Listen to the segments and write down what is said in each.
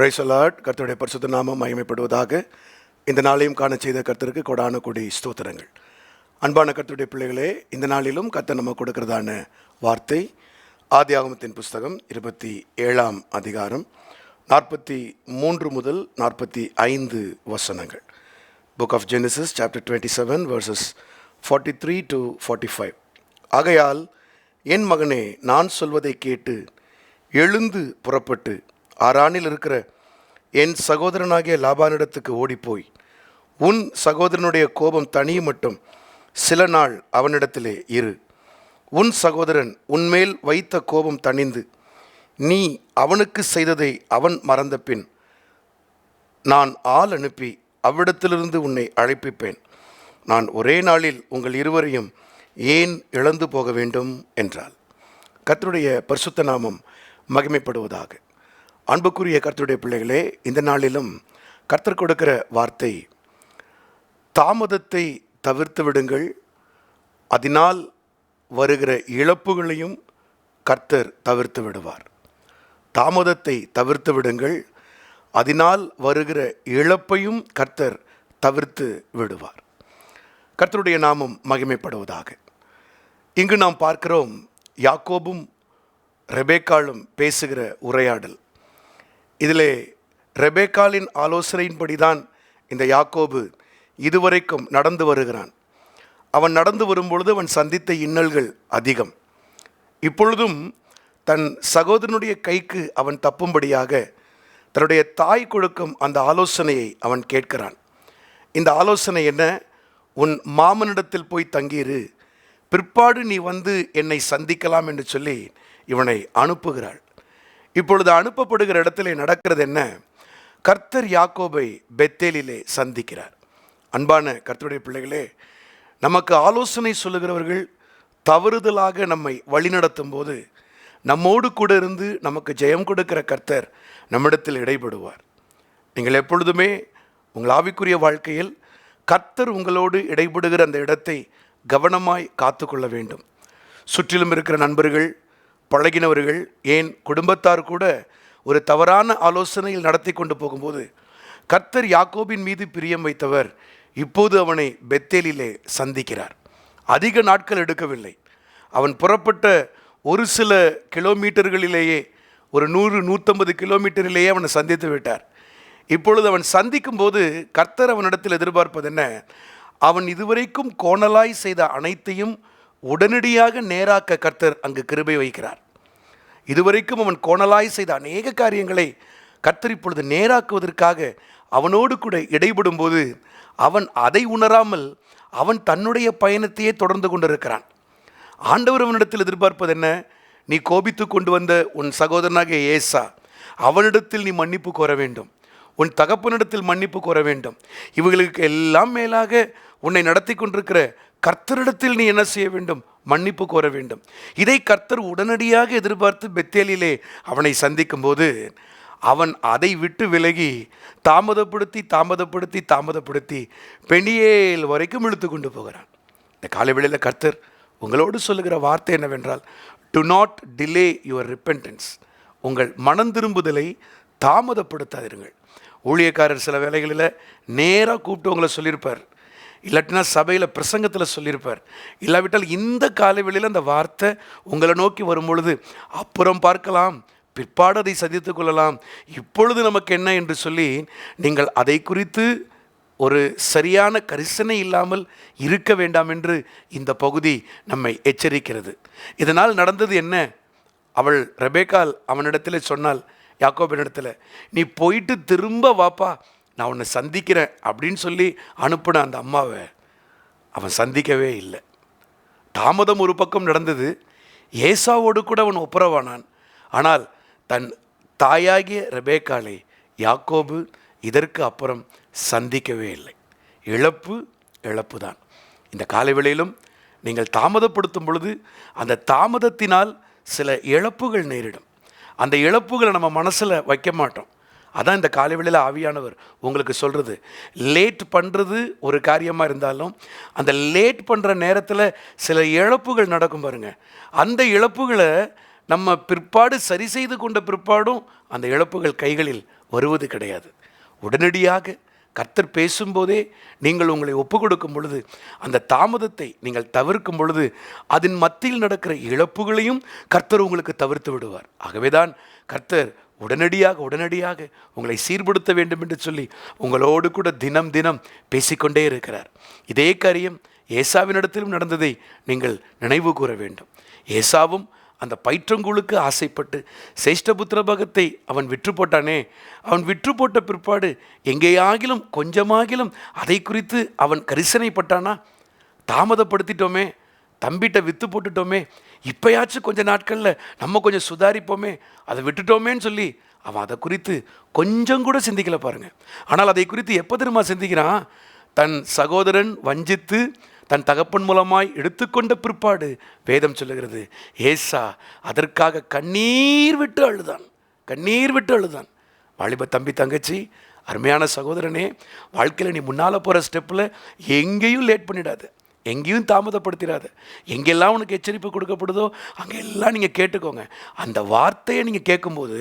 பிரைசலாட் கர்த்தருடைய பரிசுத்த நாமம் மகிமைப்படுவதாக இந்த நாளையும் காண செய்த கர்த்தருக்கு கொடான கொடி ஸ்தோத்திரங்கள். அன்பான கர்த்தருடைய பிள்ளைகளே இந்த நாளிலும் கர்த்தர் நம்ம கொடுக்கிறதான வார்த்தை ஆதியாகமத்தின் புஸ்தகம் இருபத்தி ஏழாம் அதிகாரம் நாற்பத்தி மூன்று முதல் நாற்பத்தி ஐந்து வசனங்கள். Book of Genesis chapter twenty seven verses forty three to forty five ஆகையால் என் மகனே நான் சொல்வதை கேட்டு எழுந்து புறப்பட்டு ஆரானில் இருக்கிற என் சகோதரனாகிய லாபானிடத்துக்கு ஓடிப்போய் உன் சகோதரனுடைய கோபம் தனியும் மட்டும் சில நாள் அவனிடத்திலே இரு. உன் சகோதரன் உன்மேல் வைத்த கோபம் தணிந்து நீ அவனுக்கு செய்ததை அவன் மறந்த பின் நான் ஆள் அனுப்பி அவ்விடத்திலிருந்து உன்னை அழைப்பிப்பேன். நான் ஒரே நாளில் உங்கள் இருவரையும் ஏன் இழந்து போக வேண்டும்? என்றாள். கத்தருடைய பரிசுத்த நாமம் மகிமைப்படுவதாக. அன்புக்குரிய கர்த்தருடைய பிள்ளைகளே இந்த நாளிலும் கர்த்தர் கொடுக்கிற வார்த்தை தாமதத்தை தவிர்த்து விடுங்கள். அதனால் வருகிற இழப்புகளையும் கர்த்தர் தவிர்த்து விடுவார். தாமதத்தை தவிர்த்து விடுங்கள். அதனால் வருகிற இழப்பையும் கர்த்தர் தவிர்த்து விடுவார். கர்த்தருடைய நாமம் மகிமைப்படுவதாக. இங்கு நாம் பார்க்கிறோம் யாக்கோபும் ரெபேக்காலும் பேசுகிற உரையாடல். இதிலே ரெபேக்காலின் ஆலோசனையின்படிதான் இந்த யாக்கோபு இதுவரைக்கும் நடந்து வருகிறான். அவன் நடந்து வரும்பொழுது அவன் சந்தித்த இன்னல்கள் அதிகம். இப்பொழுதும் தன் சகோதரனுடைய கைக்கு அவன் தப்பும்படியாக தன்னுடைய தாய் கொடுக்கும் அந்த ஆலோசனையை அவன் கேட்கிறான். இந்த ஆலோசனை என்ன? உன் மாமனிடத்தில் போய் தங்கியிரு. பிற்பாடு நீ வந்து என்னை சந்திக்கலாம் என்று சொல்லி இவனை அனுப்புகிறாள். இப்பொழுது அனுப்பப்படுகிற இடத்திலே நடக்கிறது என்ன? கர்த்தர் யாக்கோபை பெத்தேலிலே சந்திக்கிறார். அன்பான கர்த்தருடைய பிள்ளைகளே நமக்கு ஆலோசனை சொல்லுகிறவர்கள் தவறுதலாக நம்மை வழிநடத்தும் போது நம்மோடு கூட இருந்து நமக்கு ஜெயம் கொடுக்கிற கர்த்தர் நம்மிடத்தில் இடைபடுவார். நீங்கள் எப்பொழுதுமே உங்கள் ஆவிக்குரிய வாழ்க்கையில் கர்த்தர் உங்களோடு இடைபடுகிற அந்த இடத்தை கவனமாய் காத்துக்கொள்ள வேண்டும். சுற்றிலும் இருக்கிற நண்பர்கள் பழகினவர்கள் ஏன் குடும்பத்தார் கூட ஒரு தவறான ஆலோசனையில் நடத்தி கொண்டு போகும்போது கர்த்தர் யாக்கோபின் மீது பிரியம் வைத்தவர் இப்போது அவனை பெத்தேலிலே சந்திக்கிறார். அதிக நாட்கள் எடுக்கவில்லை. அவன் புறப்பட்ட ஒரு சில கிலோமீட்டர்களிலேயே ஒரு நூறு நூற்றம்பது கிலோமீட்டரிலேயே அவனை சந்தித்து விட்டார். இப்பொழுது அவன் சந்திக்கும் போது கர்த்தர் அவனிடத்தில் எதிர்பார்ப்பது என்ன? அவன் இதுவரைக்கும் கோணலாய் செய்த அனைத்தையும் உடனடியாக நேராக்க கர்த்தர் அங்கு கிருபை வைக்கிறார். இதுவரைக்கும் அவன் கோணலாய் செய்த அநேக காரியங்களை கர்த்தர் இப்பொழுது நேராக்குவதற்காக அவனோடு கூட இடைபடும் போது அவன் அதை உணராமல் அவன் தன்னுடைய பயணத்தையே தொடர்ந்து கொண்டிருக்கிறான். ஆண்டவர் அவனிடத்தில் எதிர்பார்ப்பது என்ன? நீ கோபித்து கொண்டு வந்த உன் சகோதரனாகிய ஏசா அவனிடத்தில் நீ மன்னிப்பு கோர வேண்டும். உன் தகப்பனிடத்தில் மன்னிப்பு கோர வேண்டும். இவர்களுக்கு எல்லாம் மேலாக உன்னை நடத்தி கொண்டிருக்கிற கர்த்தரிடத்தில் நீ என்ன செய்ய வேண்டும்? மன்னிப்பு கோர வேண்டும். இதை கர்த்தர் உடனடியாக எதிர்பார்த்து பெத்தேலிலே அவனை சந்திக்கும்போது அவன் அதை விட்டு விலகி தாமதப்படுத்தி தாமதப்படுத்தி தாமதப்படுத்தி பெணியேல் வரைக்கும் இழுத்து கொண்டு போகிறான். இந்த காலை வேளையில் கர்த்தர் உங்களோடு சொல்லுகிற வார்த்தை என்னவென்றால் do not delay your repentance உங்கள் மனம் திரும்புதலை தாமதப்படுத்தாதிருங்கள். ஊழியக்காரர் சில வேலைகளில் நேராக கூப்பிட்டு உங்களை சொல்லியிருப்பார். இல்லாட்டினா சபையில் பிரசங்கத்தில் சொல்லியிருப்பார். இல்லாவிட்டால் இந்த காலவெளியில் அந்த வார்த்தை உங்களை நோக்கி வரும் பொழுது அப்புறம் பார்க்கலாம் பிற்பாடு அதை சந்தித்து கொள்ளலாம். இப்பொழுது நமக்கு என்ன என்று சொல்லி நீங்கள் அதை குறித்து ஒரு சரியான கரிசனை இல்லாமல் இருக்க வேண்டாம் என்று இந்த பகுதி நம்மை எச்சரிக்கிறது. இதனால் நடந்தது என்ன? அவள் ரெபேக்கால் அவனிடத்தில் சொன்னால் யாக்கோபினிடத்தில் நீ போயிட்டு திரும்ப வாப்பா நான் உன்னை சந்திக்கிறேன் அப்படின்னு சொல்லி அனுப்பின அந்த அம்மாவை அவன் சந்திக்கவே இல்லை. தாமதம் ஒரு பக்கம் நடந்தது. ஏசாவோடு கூட அவன் ஒப்புரவானான். ஆனால் தன் தாயாகிய ரெபேக்காலை யாக்கோபு இதற்கு அப்புறம் சந்திக்கவே இல்லை. இழப்பு இழப்பு தான் இந்த காலை வேளையிலும் நீங்கள் தாமதப்படுத்தும் பொழுது அந்த தாமதத்தினால் சில இழப்புகள் நேரிடும். அந்த இழப்புகளை நம்ம மனசில் வைக்க மாட்டோம். அதான் இந்த காலை வேளையில் ஆவியானவர் உங்களுக்கு சொல்கிறது லேட் பண்ணுறது ஒரு காரியமாக இருந்தாலும் அந்த லேட் பண்ணுற நேரத்தில் சில இழப்புகள் நடக்கும் பாருங்க. அந்த இழப்புகளை நம்ம பிற்பாடு சரி செய்து கொண்ட பிற்பாடும் அந்த இழப்புகள் கைகளில் வருவது கிடையாது. உடனடியாக கர்த்தர் பேசும்போதே நீங்கள் உங்களை ஒப்பு கொடுக்கும் பொழுது அந்த தாமதத்தை நீங்கள் தவிர்க்கும் பொழுது அதன் மத்தியில் நடக்கிற இழப்புகளையும் கர்த்தர் உங்களுக்கு தவிர்த்து விடுவார். ஆகவேதான் கர்த்தர் உடனடியாக உடனடியாக உங்களை சீர்படுத்த வேண்டும் என்று சொல்லி உங்களோடு கூட தினம் தினம் பேசிக்கொண்டே இருக்கிறார். இதே காரியம் ஏசாவினிடத்திலும் நடந்ததை நீங்கள் நினைவு கூற வேண்டும். ஏசாவும் அந்த பயிற்றங்குழுக்கு ஆசைப்பட்டு சேஷ்டபுத்திர பகத்தை அவன் விற்று போட்டானே அவன் விற்று போட்ட பிற்பாடு எங்கேயாகிலும் கொஞ்சமாகிலும் அதை குறித்து அவன் கரிசனைப்பட்டானா? தாமதப்படுத்திட்டோமே தம்பிட்ட வித்து போட்டுட்டோமே இப்பயாச்சும் கொஞ்ச நாட்களில் நம்ம கொஞ்சம் சுதாரிப்போமே அதை விட்டுட்டோமேன்னு சொல்லி அவன் அதை குறித்து கொஞ்சம் கூட சிந்திக்கலை பாருங்கள் ஆனால் அதை குறித்து எப்போ திரும்ப சிந்திக்கிறான்? தன் சகோதரன் வஞ்சித்து தன் தகப்பன் மூலமாய் எடுத்துக்கொண்ட பிற்பாடு வேதம் சொல்லுகிறது. ஏசா அதற்காக கண்ணீர் விட்டு அழுதான். கண்ணீர் விட்டு அழுதான். வாலிப தம்பி தங்கச்சி அருமையான சகோதரனே வாழ்க்கையில் நீ முன்னால் போகிற ஸ்டெப்பில் எங்கேயும் லேட் பண்ணிடாது. எங்கேயும் தாமதப்படுத்திடாத எங்கெல்லாம் உனக்கு எச்சரிப்பு கொடுக்கப்படுதோ அங்கெல்லாம் நீங்கள் கேட்டுக்கோங்க. அந்த வார்த்தையை நீங்கள் கேட்கும்போது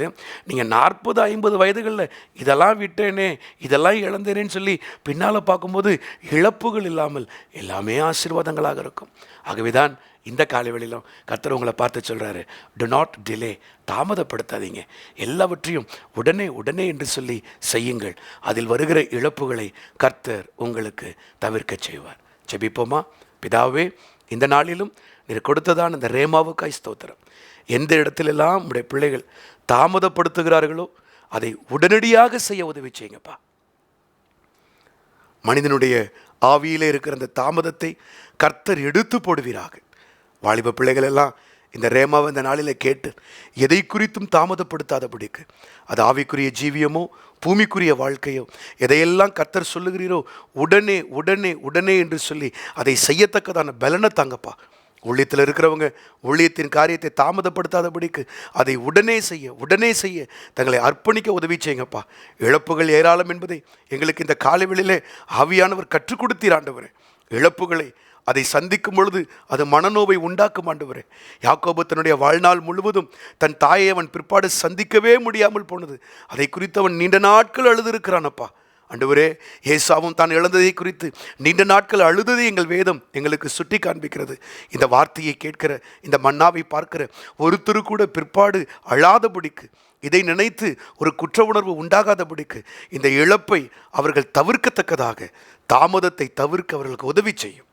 நீங்கள் நாற்பது ஐம்பது வயதுகளில் இதெல்லாம் விட்டேனே இதெல்லாம் இழந்தேனேன்னு சொல்லி பின்னால் பார்க்கும்போது இழப்புகள் இல்லாமல் எல்லாமே ஆசீர்வாதங்களாக இருக்கும். ஆகவே தான் இந்த காலவெளியிலும் கர்த்தர் உங்களை பார்த்து சொல்கிறாரு டு நாட் டிலே தாமதப்படுத்தாதீங்க. எல்லாவற்றையும் உடனே உடனே என்று சொல்லி செய்யுங்கள். அதில் வருகிற இழப்புகளை கர்த்தர் உங்களுக்கு தவிர்க்க செய்வார். ஜெபிப்போமா? பிதாவே இந்த நாளிலும் நீர் கொடுத்ததான் இந்த ரேமாவுக்காய் ஸ்தோத்திரம். எந்த இடத்திலெல்லாம் உடைய பிள்ளைகள் தாமதப்படுத்துகிறார்களோ அதை உடனடியாக செய்ய உதவி செய்யுங்கப்பா. மனிதனுடைய ஆவியிலே இருக்கிற அந்த தாமதத்தை கர்த்தர் எடுத்து போடுவீராக. வாலிப பிள்ளைகள் எல்லாம் இந்த ரேமாவை இந்த நாளில் கேட்டு எதை குறித்தும் தாமதப்படுத்தாதபடிக்கு அது ஆவிக்குரிய ஜீவியமோ பூமிக்குரிய வாழ்க்கையோ எதையெல்லாம் கத்தர் சொல்லுகிறீரோ உடனே உடனே உடனே என்று சொல்லி அதை செய்யத்தக்கதான பலனை தாங்கப்பா. ஊழியத்தில் இருக்கிறவங்க ஊழியத்தின் காரியத்தை தாமதப்படுத்தாதபடிக்கு அதை உடனே செய்ய உடனே செய்ய தங்களை அர்ப்பணிக்க உதவி செய்யுங்கப்பா. இழப்புகள் ஏராளம் என்பதை எங்களுக்கு இந்த காலைவெளியிலே ஆவியானவர் கற்றுக் கொடுத்தீர் இழப்புகளை அதை சந்திக்கும் பொழுது அது மனநோவை உண்டாக்கும் ஆண்டவரே. யாக்கோபு தன்னுடைய வாழ்நாள் முழுவதும் தன் தாயை அவன் பிற்பாடு சந்திக்கவே முடியாமல் போனது. அதை குறித்து அவன் நீண்ட நாட்கள் அழுதிருக்கிறானப்பா அண்டுவரே ஏசாவும் தான் இழந்ததை குறித்து நீண்ட நாட்கள் அழுததை எங்கள் வேதம் எங்களுக்கு சுட்டி காண்பிக்கிறது இந்த வார்த்தையை கேட்கிற இந்த மன்னாவை பார்க்கிற ஒருத்தரு கூட பிற்பாடு அழாதபடிக்கு இதை நினைத்து ஒரு குற்ற உணர்வு உண்டாகாதபடிக்கு இந்த இழப்பை அவர்கள் தவிர்க்கத்தக்கதாக தாமதத்தை தவிர்க்க அவர்களுக்கு உதவி செய்யும்.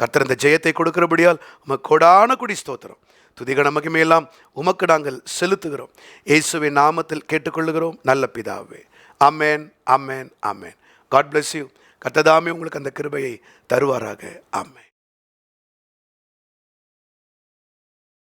கர்த்தர் இந்த ஜெயத்தை கொடுக்கிறபடியால் உமக்கு கொடான குடி ஸ்தோத்திரம். துதிகண மகிமையெல்லாம் எல்லாம் உமக்கு நாங்கள் செலுத்துகிறோம். இயேசுவின் நாமத்தில் கேட்டுக்கொள்ளுகிறோம். நல்ல பிதாவே. அம்மேன் அம்மேன் அம்மேன் காட் பிளஸ் யூ கத்ததாமே உங்களுக்கு அந்த கிருபையை தருவாராக. ஆமென்.